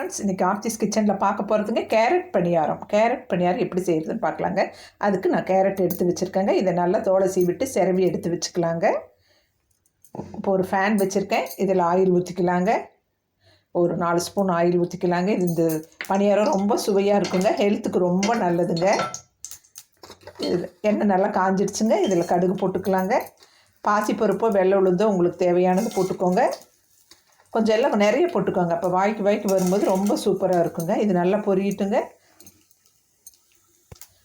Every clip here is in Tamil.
ஃப்ரெண்ட்ஸ் இன்றைக்கி ஆர்த்திஸ் கிச்சனில் பார்க்க போகிறதுங்க கேரட் பணியாரம். கேரட் பணியாரம் எப்படி செய்கிறதுன்னு பார்க்கலாங்க. அதுக்கு நான் கேரட் எடுத்து வச்சுருக்கேங்க. இதை நல்லா தோலை சீவிட்டு செரவி எடுத்து வச்சுக்கலாங்க. இப்போ ஒரு ஃபேன் வச்சுருக்கேன். இதில் ஆயில் ஊற்றிக்கலாங்க ஒரு நாலு ஸ்பூன் ஆயில் ஊற்றிக்கலாங்க இது இந்த பணியாரம் ரொம்ப சுவையாக இருக்குங்க. ஹெல்த்துக்கு ரொம்ப நல்லதுங்க. இதில் எண்ணெய் நல்லா காஞ்சிடுச்சுங்க. இதில் கடுகு போட்டுக்கலாங்க. பாசிப்பருப்போ வெள்ளை உளுந்தோ உங்களுக்கு தேவையானது போட்டுக்கோங்க. கொஞ்சம் எல்லாம் நிறைய போட்டுக்கோங்க. அப்போ வாய்க்கு வாய்க்கு வரும்போது ரொம்ப சூப்பராக இருக்குங்க. இது நல்லா பொரியிட்டுங்க.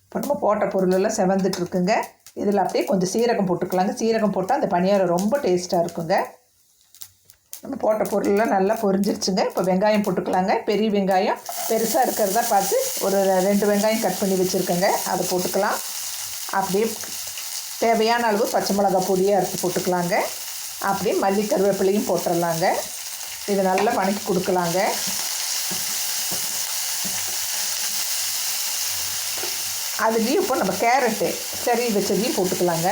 இப்போ நம்ம போட்ட பொருளெல்லாம் செவந்துட்ருக்குங்க இதில் அப்படியே கொஞ்சம் சீரகம் போட்டுக்கலாங்க. சீரகம் போட்டால் அந்த பணியாரம் ரொம்ப டேஸ்ட்டாக இருக்குங்க. நம்ம போட்ட பொருளெல்லாம் நல்லா பொரிஞ்சிருச்சுங்க. இப்போ வெங்காயம் போட்டுக்கலாங்க. பெரிய வெங்காயம் பெருசாக இருக்கிறதா பார்த்து ஒரு ரெண்டு வெங்காயம் கட் பண்ணி வச்சுருக்கேங்க. அதை போட்டுக்கலாம். அப்படியே தேவையான அளவு பச்சை மிளகா பொடியாக அரைச்சி போட்டுக்கலாங்க. அப்படியே மல்லி கருவேப்பிலையும் போட்டுடலாங்க இது நல்லா வணக்கி கொடுக்கலாங்க. அதுலேயும் இப்போ நம்ம கேரட்டு சரி வச்சதையும் போட்டுக்கலாங்க.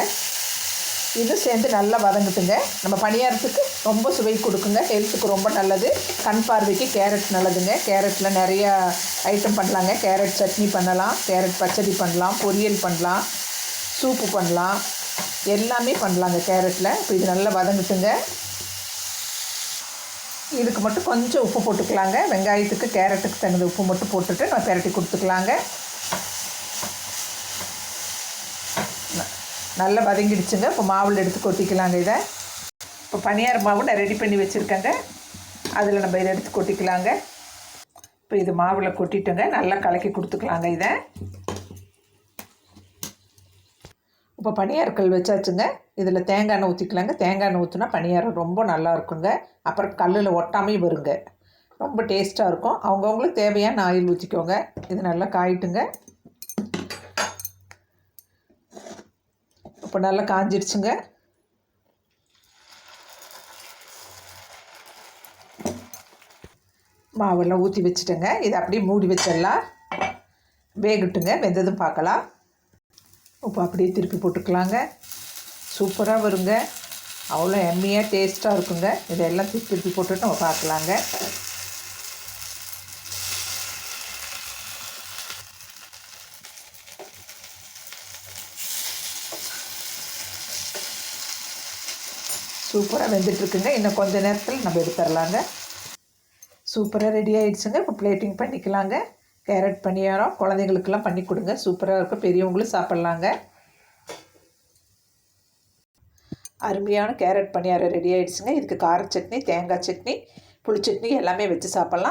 இது சேர்ந்து நல்லா வதங்கட்டுங்க. நம்ம பணியாரத்துக்கு ரொம்ப சுவை கொடுக்குங்க. ஹெல்த்துக்கு ரொம்ப நல்லது. கண் பார்வைக்கு கேரட் நல்லதுங்க. கேரட்டில் நிறையா ஐட்டம் பண்ணலாங்க. கேரட் சட்னி பண்ணலாம் கேரட் பச்சடி பண்ணலாம் பொரியல் பண்ணலாம் சூப்பு பண்ணலாம். எல்லாமே பண்ணலாங்க கேரட்டில் இப்போ இது நல்லா வதங்கட்டுங்க. இதுக்கு மட்டும் கொஞ்சம் உப்பு போட்டுக்கலாங்க. வெங்காயத்துக்கு கேரட்டுக்கு தகுந்த உப்பு மட்டும் போட்டுட்டு நம்ம பெரட்டி கொடுத்துக்கலாங்க. நல்லா வதங்கிடுச்சுங்க. இப்போ மாவில் எடுத்து கொட்டிக்கலாங்க இதை. இப்போ பனியார் மாவு நான் ரெடி பண்ணி வச்சுருக்கேங்க. அதில் நம்ம இதை எடுத்து கொட்டிக்கலாங்க. இப்போ இது மாவில் கொட்டிட்டுங்க. நல்லா கலக்கி கொடுத்துக்கலாங்க இதை. இப்போ பனியாரக்கல் வச்சாச்சுங்க. இதில் தேங்காய் எண்ணெய் ஊற்றிக்கலாங்க. தேங்காய் எண்ணெய் ஊற்றினா பனியாரம் ரொம்ப நல்லா இருக்குங்க. அப்புறம் கல்லில் ஒட்டாமையும் வருங்க. ரொம்ப டேஸ்ட்டாக இருக்கும். அவங்கவுங்களுக்கு தேவையான ஆயில் ஊற்றிக்கோங்க. இது நல்லா காயிட்டுங்க. இப்போ நல்லா காஞ்சிடுச்சுங்க மாவெல்லாம் ஊற்றி வச்சுட்டேங்க. இதை அப்படியே மூடி வச்சிடலாம். வேகட்டுங்க. வெந்ததும் பார்க்கலாம். இப்போ அப்படியே திருப்பி போட்டுக்கலாங்க. சூப்பராக வருங்க. அவ்வளோ எம்மியாக டேஸ்ட்டாக இருக்குங்க. இதெல்லாம் திருப்பி திருப்பி போட்டுட்டு நம்ம பார்க்கலாங்க. சூப்பராக வெந்துட்டுருக்குங்க. இன்னும் கொஞ்சம் நேரத்தில் நம்ம எடுத்துடலாங்க சூப்பராக ரெடி ஆகிடுச்சுங்க இப்போ பிளேட்டிங் பண்ணிக்கலாங்க. கேரட் பணியாரம் குழந்தைங்களுக்கெல்லாம் பண்ணி கொடுங்க. சூப்பராக இருக்கும். பெரியவங்களும் சாப்பிட்லாங்க. அருமையான கேரட் பணியாரம் ரெடி ஆகிடுச்சுங்க இதுக்கு கார சட்னி தேங்காய் சட்னி புளி சட்னி எல்லாமே வச்சு சாப்பிட்லாம்.